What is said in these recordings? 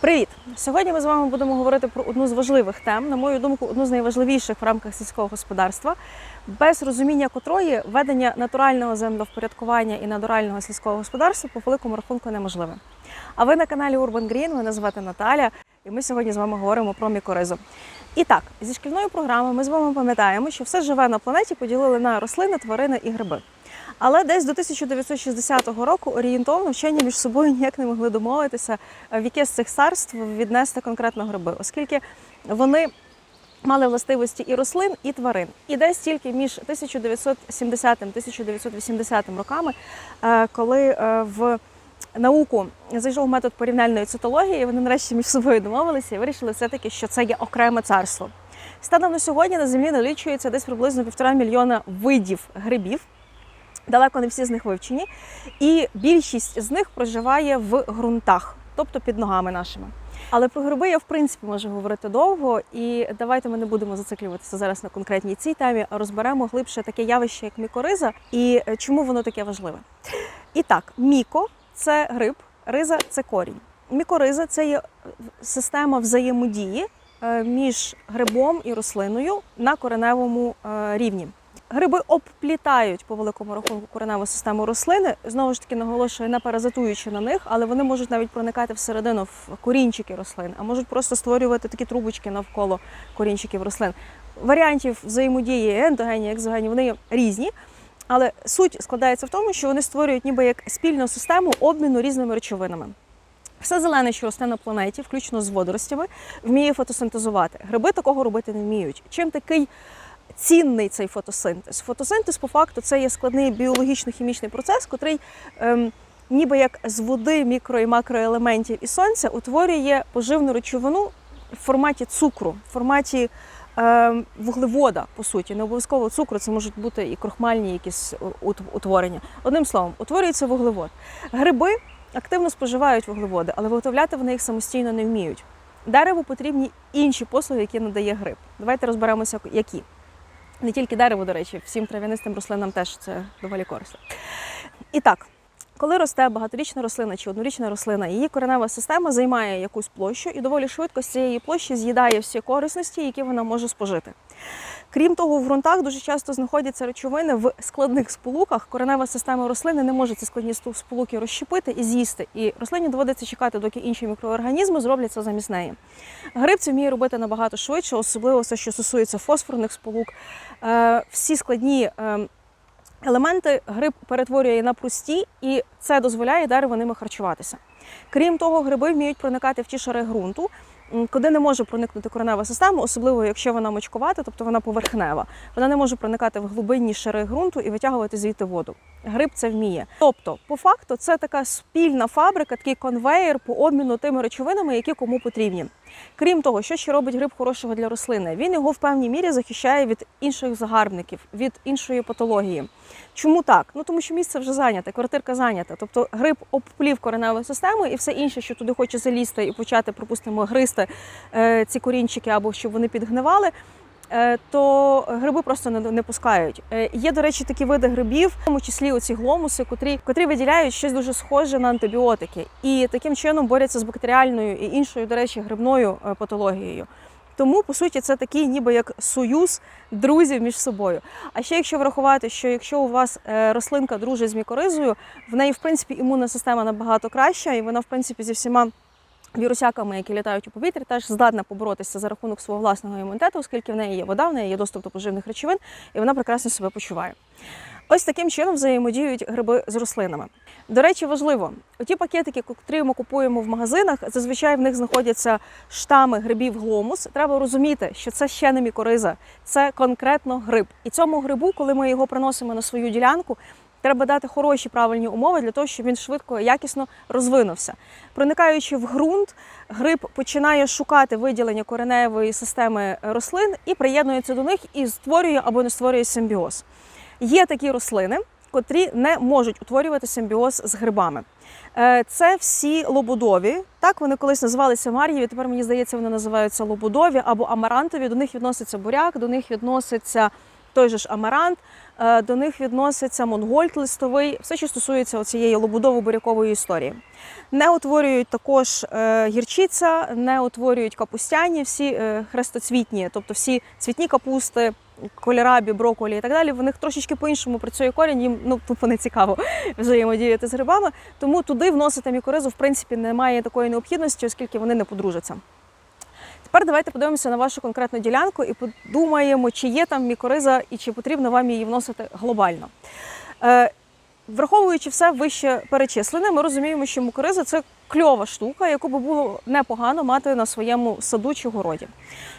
Привіт! Сьогодні ми з вами будемо говорити про одну з важливих тем, на мою думку, одну з найважливіших в рамках сільського господарства, без розуміння котрої ведення натурального землевпорядкування і натурального сільського господарства по великому рахунку неможливе. А ви на каналі Urban Green, мене звати Наталя, і ми сьогодні з вами говоримо про мікоризу. І так, зі шкільної програми ми з вами пам'ятаємо, що все живе на планеті поділили на рослини, тварини і гриби. Але десь до 1960 року орієнтовно вчені між собою ніяк не могли домовитися, в яке з цих царств віднести конкретно гриби, оскільки вони мали властивості і рослин, і тварин. І десь тільки між 1970 1980 роками, е, коли е, в науку зайшов метод порівняльної цитології, вони нарешті між собою домовилися і вирішили все-таки, що це є окреме царство. Станом на сьогодні на землі налічується десь приблизно півтора мільйона видів грибів. Далеко не всі з них вивчені, і більшість з них проживає в ґрунтах, тобто під ногами нашими. Але про гриби я в принципі можу говорити довго, і давайте ми не будемо зациклюватися зараз на конкретній цій темі, а розберемо глибше таке явище, як мікориза, і е, чому воно таке важливе. І так, міко це гриб, риза це корінь. Мікориза це є система взаємодії е, між грибом і рослиною на кореневому е, рівні. Гриби обплітають по великому рахунку кореневу систему рослини. Знову ж таки наголошую, не паразитуючи на них, але вони можуть навіть проникати всередину в корінчики рослин, а можуть просто створювати такі трубочки навколо корінчиків рослин. Варіантів взаємодії ендогені, екзогені, вони різні. Але суть складається в тому, що вони створюють ніби як спільну систему обміну різними речовинами. Все зелене, що росте на планеті, включно з водоростями, вміє фотосинтезувати. Гриби такого робити не вміють. Чим такий цінний цей фотосинтез? Фотосинтез, по факту, це є складний біологічно-хімічний процес, котрий ем, ніби як з води, мікро і макроелементів і сонця утворює поживну речовину в форматі цукру, в форматі ем, вуглевода, по суті. Не обов'язково цукру, це можуть бути і крохмальні якісь утворення. Одним словом, утворюється вуглевод. Гриби активно споживають вуглеводи, але виготовляти вони їх самостійно не вміють. Дереву потрібні інші послуги, які надає гриб. Давайте розберемося, які. Не тільки дерево, до речі, всім трав'янистим рослинам теж це доволі корисно. І так, коли росте багаторічна рослина чи однорічна рослина, її коренева система займає якусь площу і доволі швидко з цієї площі з'їдає всі корисності, які вона може спожити. Крім того, в ґрунтах дуже часто знаходяться речовини в складних сполуках. Коренева система рослини не може ці складні сполуки розщепити і з'їсти. І рослині доводиться чекати, доки інші мікроорганізми зроблять це замість неї. Гриб це вміє робити набагато швидше, особливо все, що стосується фосфорних сполук. Е, Всі складні е, елементи гриб перетворює на прості, і це дозволяє дереву ними харчуватися. Крім того, гриби вміють проникати в ті шари ґрунту, куди не може проникнути коренева система, особливо якщо вона мочкувата, тобто вона поверхнева. Вона не може проникати в глибинні шири ґрунту і витягувати звідти воду. Гриб це вміє. Тобто, по факту, це така спільна фабрика, такий конвейер по обміну тими речовинами, які кому потрібні. Крім того, що ще робить гриб хорошого для рослини? Він його в певній мірі захищає від інших загарбників, від іншої патології. Чому так? Ну тому що місце вже зайняте, квартирка зайнята. Тобто гриб обплів кореневу систему і все інше, що туди хоче залізти і почати, припустимо, гризти е, ці корінчики або щоб вони підгнивали. Е, То гриби просто не, не пускають. Е, Є, до речі, такі види грибів, в тому числі оці гломуси, котрі, котрі виділяють щось дуже схоже на антибіотики, і таким чином борються з бактеріальною і іншою, до речі, грибною е, патологією. Тому, по суті, це такий ніби як союз друзів між собою. А ще якщо врахувати, що якщо у вас рослинка дружить з мікоризою, в неї, в принципі, імунна система набагато краща, і вона, в принципі, зі всіма вірусяками, які літають у повітрі, теж здатна поборотися за рахунок свого власного імунітету, оскільки в неї є вода, в неї є доступ до поживних речовин, і вона прекрасно себе почуває. Ось таким чином взаємодіють гриби з рослинами. До речі, важливо, оті пакетики, які ми купуємо в магазинах, зазвичай в них знаходяться штами грибів гломус. Треба розуміти, що це ще не мікориза, це конкретно гриб. І цьому грибу, коли ми його приносимо на свою ділянку, треба дати хороші правильні умови для того, щоб він швидко і якісно розвинувся. Проникаючи в ґрунт, гриб починає шукати виділення кореневої системи рослин і приєднується до них і створює або не створює симбіоз. Є такі рослини, котрі не можуть утворювати симбіоз з грибами. Е, Це всі лобудові. Так вони колись називалися мар'єві. Тепер мені здається, вони називаються лобудові або амарантові. До них відноситься буряк, до них відноситься той же ж амарант. Е, До них відноситься монгольд листовий, все, що стосується цієї лобудово-бурякової історії. Не утворюють також е, гірчиця, не утворюють капустяні, всі е, хрестоцвітні, тобто всі цвітні капусти, кольорабі, броколі і так далі. В них трошечки по-іншому працює корінь, їм ну тупо не цікаво взаємодіяти з грибами. Тому туди вносити мікоризу в принципі немає такої необхідності, оскільки вони не подружаться. Тепер давайте подивимося на вашу конкретну ділянку і подумаємо, чи є там мікориза і чи потрібно вам її вносити глобально. Е, Враховуючи все вище перечислене, ми розуміємо, що мукориза це кльова штука, яку би було непогано мати на своєму саду чи городі.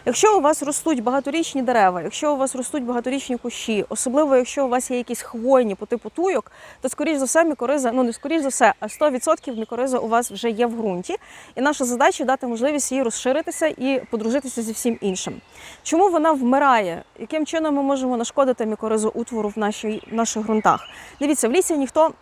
Якщо у вас ростуть багаторічні дерева, якщо у вас ростуть багаторічні кущі, особливо якщо у вас є якісь хвойні по типу туйок, то скоріш за все мікориза, ну не скоріш за все, а 100% мікориза у вас вже є в ґрунті. І наша задача дати можливість їй розширитися і подружитися зі всім іншим. Чому вона вмирає? Яким чином ми можемо нашкодити мікоризу утвору в, нашій, в наших ґрунтах? Дивіться, в лісі ніхто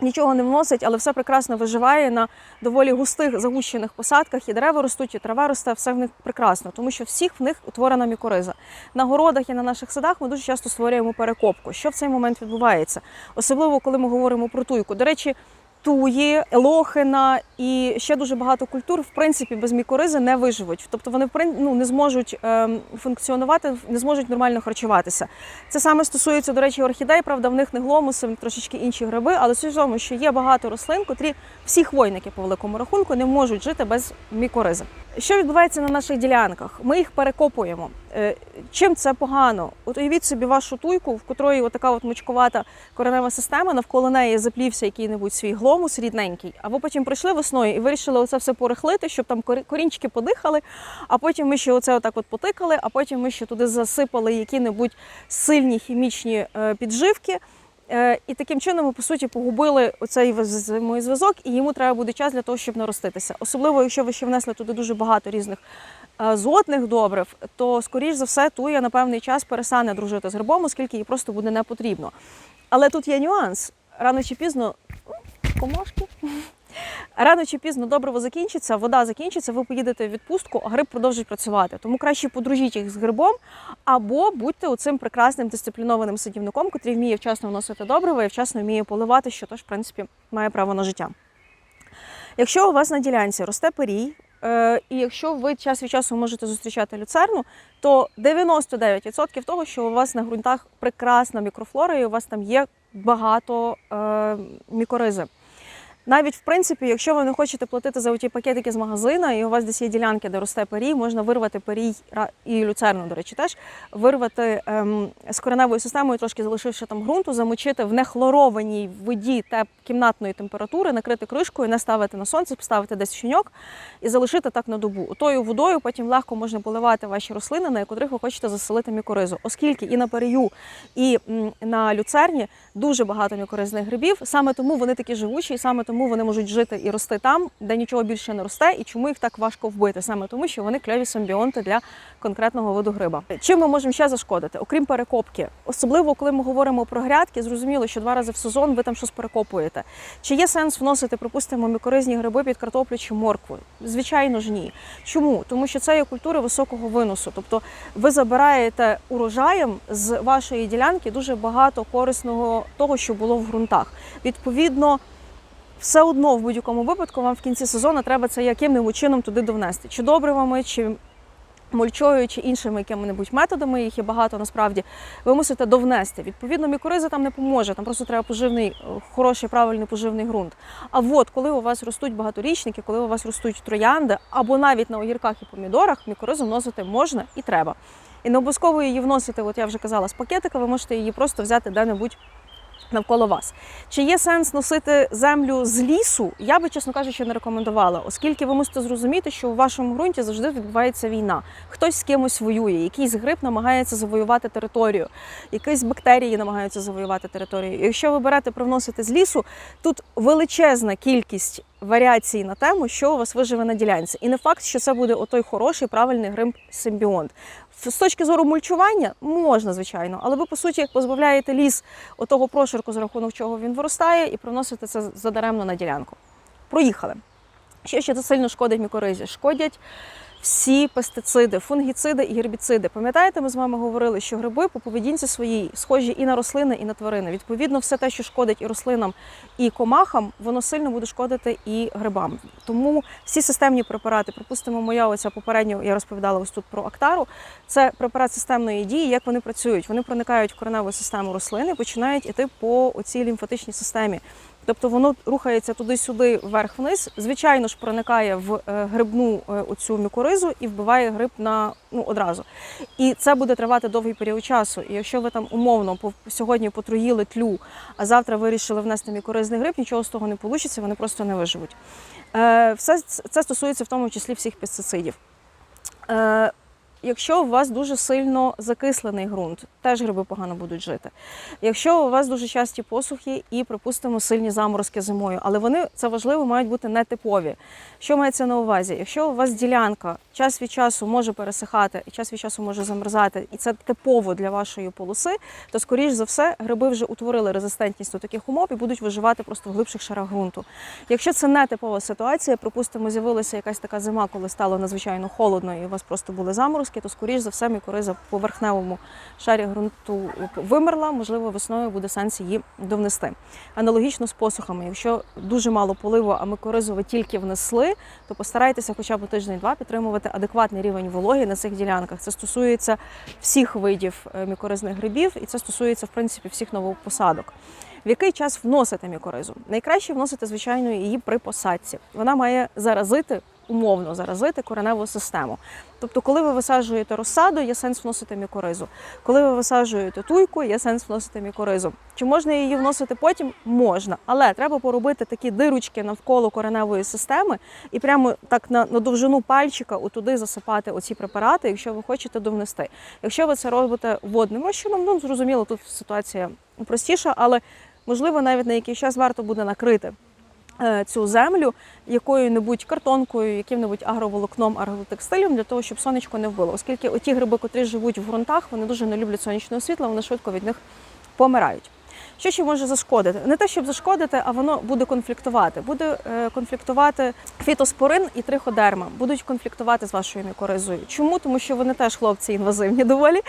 нічого не вносить, але все прекрасно виживає на доволі густих загущених посадках, і дерева ростуть, і трава росте, все в них прекрасно, тому що всіх в них утворена мікориза. На городах і на наших садах ми дуже часто створюємо перекопку. Що в цей момент відбувається? Особливо, коли ми говоримо про туйку. До речі, туї, лохина і ще дуже багато культур, в принципі, без мікоризи не виживуть. Тобто вони ну, не зможуть ем, функціонувати, не зможуть нормально харчуватися. Це саме стосується, до речі, орхідей. Правда, в них не гломуси, трошечки інші гриби, але суть в тому, що є багато рослин, котрі всі хвойники по великому рахунку не можуть жити без мікоризи. Що відбувається на наших ділянках? Ми їх перекопуємо. Е, Чим це погано? От уявіть собі вашу туйку, в котрої отака от мучкувата коренева система, навколо неї заплівся який-небудь свій гломус рідненький. А ви потім прийшли весною і вирішили оце все порихлити, щоб там корі- корінчики подихали, а потім ми ще оце отак от потикали, а потім ми ще туди засипали які-небудь сильні хімічні е, підживки. Е, І таким чином ми по суті погубили оцей зв'язок, і йому треба буде час для того, щоб нароститися. Особливо, якщо ви ще внесли туди дуже багато різних зотних добрив, то скоріш за все туя на певний час перестане дружити з грибом, оскільки їй просто буде не потрібно. Але тут є нюанс. Рано чи пізно комашки. Рано чи пізно добриво закінчиться, вода закінчиться, ви поїдете в відпустку, а гриб продовжить працювати. Тому краще подружіть їх з грибом, або будьте оцим прекрасним дисциплінованим садівником, який вміє вчасно вносити добриво і вчасно вміє поливати, що теж, в принципі, має право на життя. Якщо у вас на ділянці росте перій, е, і якщо ви час від часу можете зустрічати люцерну, то 99% того, що у вас на ґрунтах прекрасна мікрофлора, і у вас там є багато е, мікоризи. Навіть в принципі, якщо ви не хочете платити за ті пакетики з магазина, і у вас десь є ділянки, де росте перій, можна вирвати перій і люцерну, до речі, теж вирвати ем, з кореневою системою, трошки залишивши там ґрунту, замочити в нехлорованій воді теп кімнатної температури, накрити кришкою, не ставити на сонце, поставити десь щеньок і залишити так на добу. Отою водою потім легко можна поливати ваші рослини, на котрих ви хочете заселити мікоризу, оскільки і на перію, і на люцерні дуже багато мікоризних грибів. Саме тому вони такі живучі, і саме тому вони можуть жити і рости там, де нічого більше не росте, і чому їх так важко вбити? Саме тому, що вони кльові симбіонти для конкретного виду гриба. Чим ми можемо ще зашкодити, окрім перекопки, особливо коли ми говоримо про грядки, зрозуміло, що два рази в сезон ви там щось перекопуєте. Чи є сенс вносити, припустимо, мікоризні гриби під картоплю чи моркву? Звичайно ж ні. Чому? Тому що це є культури високого виносу. Тобто ви забираєте урожаєм з вашої ділянки дуже багато корисного того, що було в ґрунтах. Відповідно. Все одно в будь-якому випадку вам в кінці сезону треба це яким-небудь чином туди довнести. Чи добривами, чи мульчою, чи іншими якими-небудь методами, їх є багато насправді, ви мусите довнести. Відповідно, мікориза там не поможе, там просто треба поживний, е, хороший, правильний поживний ґрунт. А от коли у вас ростуть багаторічники, коли у вас ростуть троянди, або навіть на огірках і помідорах, мікоризу вносити можна і треба. І не обов'язково її вносити, от я вже казала, з пакетика, ви можете її просто взяти де-небудь навколо вас. Чи є сенс носити землю з лісу? Я би, чесно кажучи, не рекомендувала, оскільки ви мусите зрозуміти, що у вашому ґрунті завжди відбувається війна. Хтось з кимось воює, якийсь гриб намагається завоювати територію, якісь бактерії намагаються завоювати територію. Якщо ви берете привносити з лісу, тут величезна кількість варіацій на тему, що у вас виживе на ділянці. І не факт, що це буде отой хороший правильний гриб симбіонт. З точки зору мульчування можна, звичайно, але ви по суті позбавляєте ліс отого прошарку, за рахунок чого він виростає, і приносите це задаремно на ділянку. Проїхали. Ще ще сильно шкодить мікоризі? Шкодять всі пестициди, фунгіциди і гербіциди. Пам'ятаєте, ми з вами говорили, що гриби по поведінці своїй схожі і на рослини, і на тварини. Відповідно, все те, що шкодить і рослинам, і комахам, воно сильно буде шкодити і грибам. Тому всі системні препарати, припустимо, моя оця попередньо я розповідала ось тут про актару. Це препарат системної дії. Як вони працюють? Вони проникають в кореневу систему рослини, починають іти по оцій лімфатичній системі. Тобто воно рухається туди-сюди, вверх-вниз. Звичайно ж, проникає в е, грибну е, оцю мікоризу і вбиває гриб на ну одразу. І це буде тривати довгий період часу. І якщо ви там умовно сьогодні потруїли тлю, а завтра вирішили внести мікоризний гриб, нічого з того не вийде, вони просто не виживуть. Е, Все це стосується в тому числі всіх пестицидів. Якщо у вас дуже сильно закислений ґрунт, теж гриби погано будуть жити. Якщо у вас дуже часті посухи і, припустимо, сильні заморозки зимою, але вони це важливо, мають бути нетипові. Що мається на увазі? Якщо у вас ділянка час від часу може пересихати і час від часу може замерзати, і це типово для вашої полоси, то скоріш за все гриби вже утворили резистентність до таких умов і будуть виживати просто в глибших шарах ґрунту. Якщо це не типова ситуація, припустимо, з'явилася якась така зима, коли стало надзвичайно холодно, і у вас просто були заморозки, то скоріш за все мікориза в поверхневому шарі ґрунту вимерла, можливо, весною буде сенс її довнести. Аналогічно з посухами. Якщо дуже мало поливу, а микоризу ви тільки внесли, то постарайтеся хоча б тиждень-два підтримувати адекватний рівень вологи на цих ділянках. Це стосується всіх видів е, мікоризних грибів, і це стосується в принципі всіх новопосадок. В який час вносити мікоризу? Найкраще вносити, звичайно, її при посадці. Вона має заразити, умовно заразити кореневу систему. Тобто, коли ви висаджуєте розсаду, є сенс вносити мікоризу. Коли ви висаджуєте туйку, є сенс вносити мікоризу. Чи можна її вносити потім? Можна, але треба поробити такі дирочки навколо кореневої системи і прямо так на, на довжину пальчика туди засипати оці препарати, якщо ви хочете довнести. Якщо ви це робите водним розчином, ну зрозуміло, тут ситуація простіша, але можливо навіть на якийсь час варто буде накрити цю землю якою-небудь картонкою, яким-небудь агроволокном, агротекстилем для того, щоб сонечко не вбило. Оскільки оті гриби, котрі живуть в ґрунтах, вони дуже не люблять сонячного світла, вони швидко від них помирають. Що ще може зашкодити? Не те, щоб зашкодити, а воно буде конфліктувати. Буде е, конфліктувати фітоспорин і триходерма. Будуть конфліктувати з вашою мікоризою. Чому? Тому що вони теж хлопці інвазивні доволі,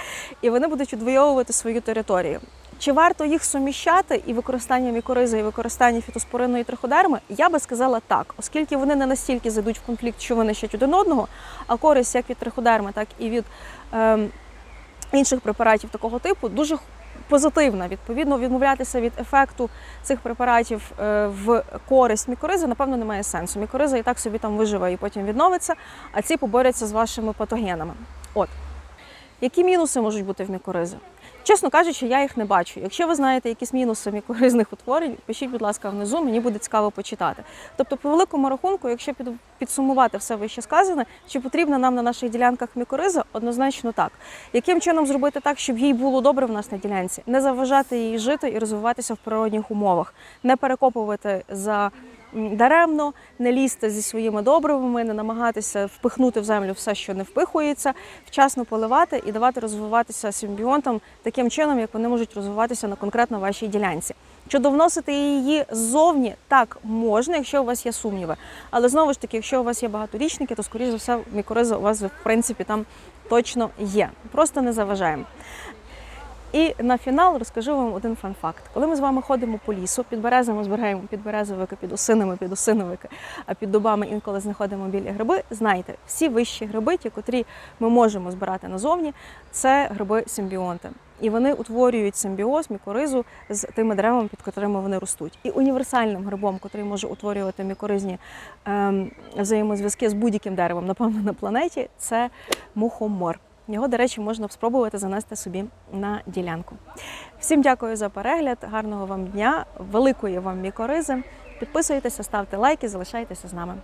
і вони будуть відвоювати свою територію. Чи варто їх суміщати і використання мікоризи, і використання фітоспорину і триходерми? Я би сказала так, оскільки вони не настільки зайдуть в конфлікт, що вони ще один одного, а користь як від триходерми, так і від ем, інших препаратів такого типу дуже позитивна. Відповідно, відмовлятися від ефекту цих препаратів е, в користь мікоризи, напевно, немає сенсу. Мікориза і так собі там виживе і потім відновиться, а ці поборються з вашими патогенами. От. Які мінуси можуть бути в мікоризи? Чесно кажучи, я їх не бачу. Якщо ви знаєте якісь мінуси мікоризних утворень, пишіть, будь ласка, внизу, мені буде цікаво почитати. Тобто, по великому рахунку, якщо під- підсумувати все вище сказане, чи потрібна нам на наших ділянках мікориза, однозначно так. Яким чином зробити так, щоб їй було добре в нас на ділянці, не заважати їй жити і розвиватися в природних умовах, не перекопувати за даремно, не лізти зі своїми добривами, не намагатися впихнути в землю все, що не впихується, вчасно поливати і давати розвиватися симбіонтам таким чином, як вони можуть розвиватися на конкретно вашій ділянці. Щодо вносити її ззовні, так можна, якщо у вас є сумніви. Але знову ж таки, якщо у вас є багаторічники, то скоріш за все мікориза у вас в принципі там точно є. Просто не заважаємо. І на фінал розкажу вам один фан-факт. Коли ми з вами ходимо по лісу, під березами збираємо підберезовики, під осинами, під осиновики, а під дубами інколи знаходимо білі гриби. Знайте, всі вищі гриби, ті, котрі ми можемо збирати назовні, це гриби-симбіонти. І вони утворюють симбіоз, мікоризу з тими деревами, під котрими вони ростуть. І універсальним грибом, котрий може утворювати мікоризні ем, взаємозв'язки з будь-яким деревом, напевно, на планеті, це мухомор. Його, до речі, можна спробувати занести собі на ділянку. Всім дякую за перегляд, гарного вам дня, великої вам мікоризи. Підписуйтеся, ставте лайки, залишайтеся з нами.